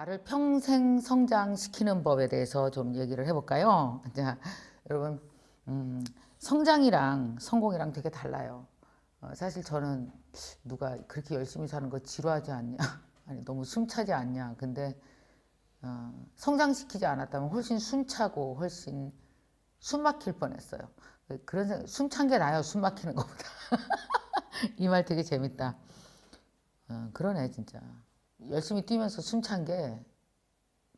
나를 평생 성장시키는 법에 대해서 좀 얘기를 해볼까요? 자, 여러분, 음, 성장이랑 성공이랑 되게 달라요. 어, 사실 저는 누가 그렇게 열심히 사는 거 지루하지 않냐? 아니, 너무 숨차지 않냐? 근데 어, 성장시키지 않았다면 훨씬 숨차고 훨씬 숨 막힐 뻔했어요. 그런 생각, 숨찬 게 나아요, 숨 막히는 것보다. 이 말 되게 재밌다. 어, 그러네, 진짜. 열심히 뛰면서 숨찬 게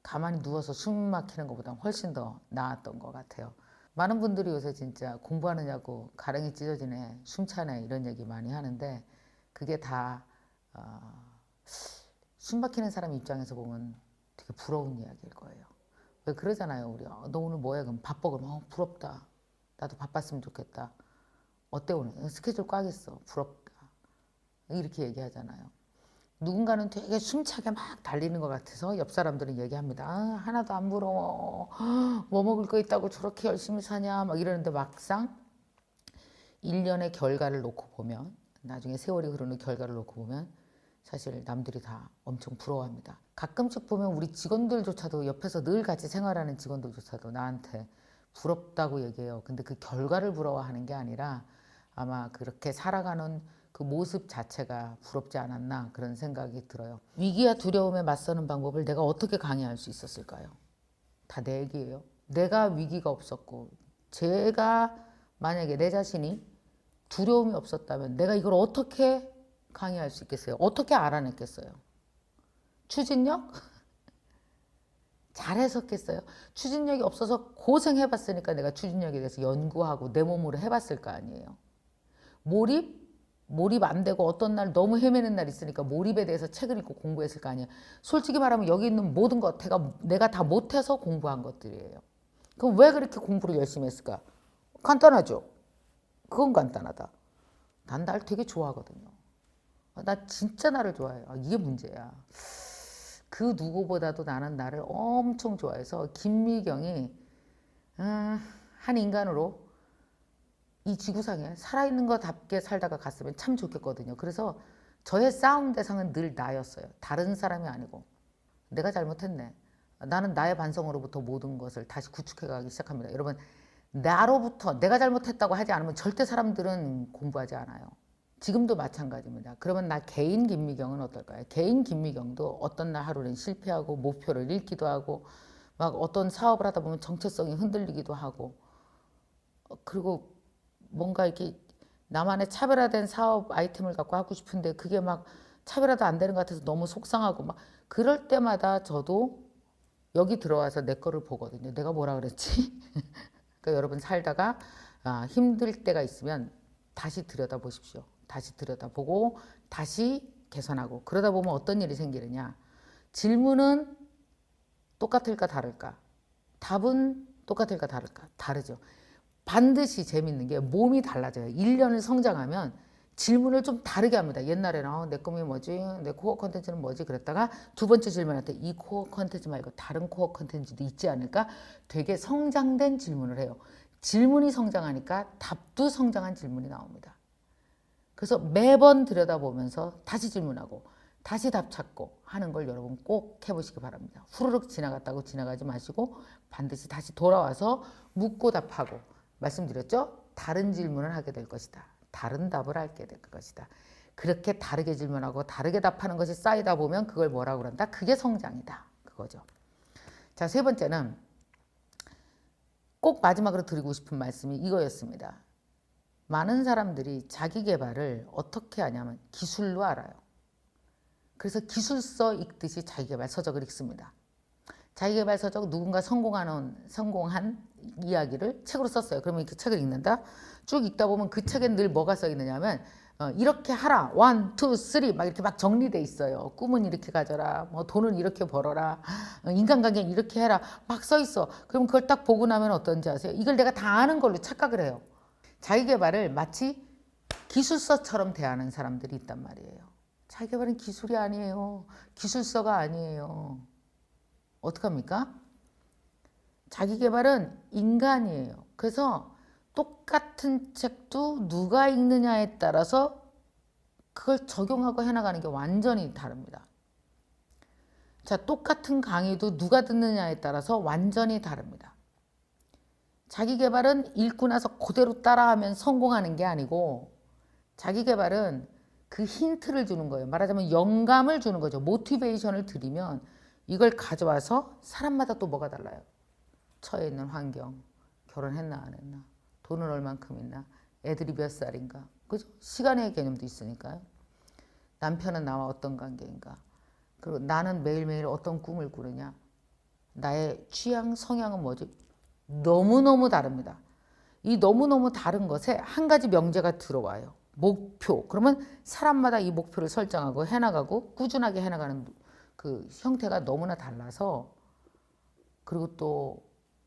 가만히 누워서 숨 막히는 것보다 훨씬 더 나았던 것 같아요. 많은 분들이 요새 진짜 공부하느냐고 가랭이 찢어지네, 숨차네 이런 얘기 많이 하는데 그게 다 어, 숨 막히는 사람 입장에서 보면 되게 부러운 이야기일 거예요. 왜 그러잖아요, 우리. 어, 너 오늘 뭐해? 그럼 바빠. 그럼 어, 부럽다. 나도 바빴으면 좋겠다. 어때 오늘? 스케줄 꽉 있어. 부럽다. 이렇게 얘기하잖아요. 누군가는 되게 숨차게 막 달리는 것 같아서 옆 사람들은 얘기합니다. 아, 하나도 안 부러워. 뭐 먹을 거 있다고 저렇게 열심히 사냐. 막 이러는데 막상 1년의 결과를 놓고 보면 나중에 세월이 흐르는 결과를 놓고 보면 사실 남들이 다 엄청 부러워합니다. 가끔씩 보면 우리 직원들조차도 옆에서 늘 같이 생활하는 직원들조차도 나한테 부럽다고 얘기해요. 근데 그 결과를 부러워하는 게 아니라 아마 그렇게 살아가는 그 모습 자체가 부럽지 않았나 그런 생각이 들어요. 위기와 두려움에 맞서는 방법을 내가 어떻게 강의할 수 있었을까요? 다 내 얘기예요. 내가 위기가 없었고 제가 만약에 내 자신이 두려움이 없었다면 내가 이걸 어떻게 강의할 수 있겠어요? 어떻게 알아냈겠어요? 추진력? 잘했었겠어요? 추진력이 없어서 고생해봤으니까 내가 추진력에 대해서 연구하고 내 몸으로 해봤을 거 아니에요. 몰입? 몰입 안 되고 어떤 날 너무 헤매는 날 있으니까 몰입에 대해서 책을 읽고 공부했을 거 아니에요. 솔직히 말하면 여기 있는 모든 것 내가, 내가 다 못해서 공부한 것들이에요. 그럼 왜 그렇게 공부를 열심히 했을까? 간단하죠. 그건 간단하다. 난 날 되게 좋아하거든요. 아, 나 진짜 나를 좋아해요. 아, 이게 문제야. 그 누구보다도 나는 나를 엄청 좋아해서 김미경이 음, 한 인간으로 이 지구상에 살아있는 것답게 살다가 갔으면 참 좋겠거든요. 그래서 저의 싸움 대상은 늘 나였어요. 다른 사람이 아니고. 내가 잘못했네. 나는 나의 반성으로부터 모든 것을 다시 구축해 가기 시작합니다. 여러분, 나로부터 내가 잘못했다고 하지 않으면 절대 사람들은 공부하지 않아요. 지금도 마찬가지입니다. 그러면 나 개인 김미경은 어떨까요? 개인 김미경도 어떤 날 하루는 실패하고 목표를 잃기도 하고 막 어떤 사업을 하다 보면 정체성이 흔들리기도 하고 어, 그리고 뭔가 이렇게 나만의 차별화된 사업 아이템을 갖고 하고 싶은데 그게 막 차별화도 안 되는 것 같아서 너무 속상하고 막 그럴 때마다 저도 여기 들어와서 내 거를 보거든요. 내가 뭐라 그랬지? 그러니까 여러분 살다가 아, 힘들 때가 있으면 다시 들여다 보십시오. 다시 들여다 보고 다시 개선하고 그러다 보면 어떤 일이 생기느냐. 질문은 똑같을까 다를까? 답은 똑같을까 다를까? 다르죠. 반드시 재밌는 게 몸이 달라져요. 1년을 성장하면 질문을 좀 다르게 합니다. 옛날에는 어, 내 꿈이 뭐지? 내 코어 컨텐츠는 뭐지? 그랬다가 두 번째 질문할 때 이 코어 컨텐츠 말고 다른 코어 컨텐츠도 있지 않을까? 되게 성장된 질문을 해요. 질문이 성장하니까 답도 성장한 질문이 나옵니다. 그래서 매번 들여다보면서 다시 질문하고 다시 답 찾고 하는 걸 여러분 꼭 해보시기 바랍니다. 후루룩 지나갔다고 지나가지 마시고 반드시 다시 돌아와서 묻고 답하고 말씀드렸죠? 다른 질문을 하게 될 것이다. 다른 답을 하게 될 것이다. 그렇게 다르게 질문하고 다르게 답하는 것이 쌓이다 보면 그걸 뭐라고 그런다? 그게 성장이다. 그거죠. 자, 세 번째는 꼭 마지막으로 드리고 싶은 말씀이 이거였습니다. 많은 사람들이 자기 개발을 어떻게 하냐면 기술로 알아요. 그래서 기술서 읽듯이 자기 개발 서적을 읽습니다. 자기 개발 서적 누군가 성공하는 성공한 이야기를 책으로 썼어요. 그러면 이렇게 책을 읽는다. 쭉 읽다 보면 그 책엔 늘 뭐가 써 있느냐면 어, 이렇게 하라. 원, 투, 쓰리 막 이렇게 막 정리돼 있어요. 꿈은 이렇게 가져라. 뭐 돈은 이렇게 벌어라. 어, 인간관계는 이렇게 해라. 막 써 있어. 그럼 그걸 딱 보고 나면 어떤지 아세요? 이걸 내가 다 아는 걸로 착각을 해요. 자기 개발을 마치 기술서처럼 대하는 사람들이 있단 말이에요. 자기 개발은 기술이 아니에요. 기술서가 아니에요. 어떡합니까? 자기 개발은 인간이에요. 그래서 똑같은 책도 누가 읽느냐에 따라서 그걸 적용하고 해나가는 게 완전히 다릅니다. 자, 똑같은 강의도 누가 듣느냐에 따라서 완전히 다릅니다. 자기 개발은 읽고 나서 그대로 따라하면 성공하는 게 아니고 자기 개발은 그 힌트를 주는 거예요. 말하자면 영감을 주는 거죠. 모티베이션을 드리면 이걸 가져와서 사람마다 또 뭐가 달라요. 처해 있는 환경, 결혼했나 안 했나, 돈은 얼만큼 있나, 애들이 몇 살인가, 그죠? 시간의 개념도 있으니까요. 남편은 나와 어떤 관계인가, 그리고 나는 매일매일 어떤 꿈을 꾸느냐, 나의 취향, 성향은 뭐지? 너무너무 다릅니다. 이 너무너무 다른 것에 한 가지 명제가 들어와요. 목표. 그러면 사람마다 이 목표를 설정하고 해나가고 꾸준하게 해나가는 그 형태가 너무나 달라서 그리고 또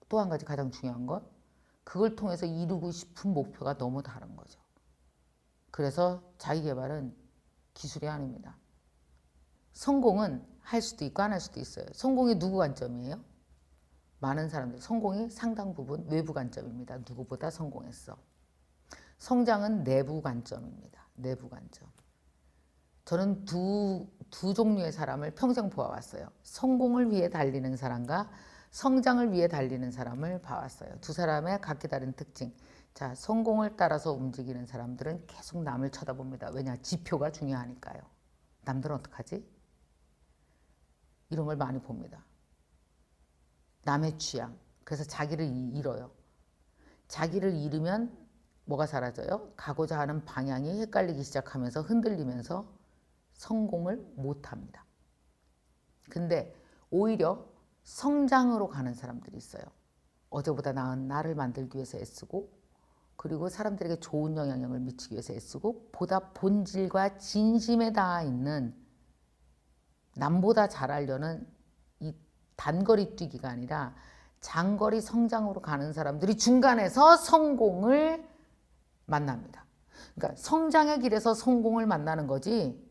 또 한 가지 가장 중요한 건 그걸 통해서 이루고 싶은 목표가 너무 다른 거죠. 그래서 자기 개발은 기술이 아닙니다. 성공은 할 수도 있고 안 할 수도 있어요. 성공이 누구 관점이에요? 많은 사람들 성공이 상당 부분 외부 관점입니다. 누구보다 성공했어. 성장은 내부 관점입니다. 내부 관점. 저는 두, 두 종류의 사람을 평생 보아왔어요. 성공을 위해 달리는 사람과 성장을 위해 달리는 사람을 봐왔어요. 두 사람의 각기 다른 특징. 자, 성공을 따라서 움직이는 사람들은 계속 남을 쳐다봅니다. 왜냐? 지표가 중요하니까요. 남들은 어떡하지? 이런 걸 많이 봅니다. 남의 취향. 그래서 자기를 이- 잃어요. 자기를 잃으면 뭐가 사라져요? 가고자 하는 방향이 헷갈리기 시작하면서 흔들리면서 성공을 못 합니다. 근데 오히려 성장으로 가는 사람들이 있어요. 어제보다 나은 나를 만들기 위해서 애쓰고 그리고 사람들에게 좋은 영향력을 미치기 위해서 애쓰고 보다 본질과 진심에 닿아 있는 남보다 잘하려는 이 단거리 뛰기가 아니라 장거리 성장으로 가는 사람들이 중간에서 성공을 만납니다. 그러니까 성장의 길에서 성공을 만나는 거지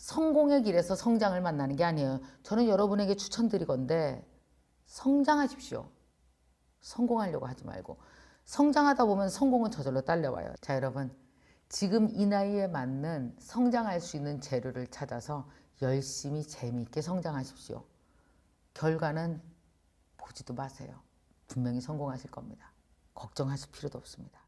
성공의 길에서 성장을 만나는 게 아니에요. 저는 여러분에게 추천드리건데 성장하십시오. 성공하려고 하지 말고 성장하다 보면 성공은 저절로 딸려와요. 자, 여러분. 지금 이 나이에 맞는 성장할 수 있는 재료를 찾아서 열심히 재미있게 성장하십시오. 결과는 보지도 마세요. 분명히 성공하실 겁니다. 걱정하실 필요도 없습니다.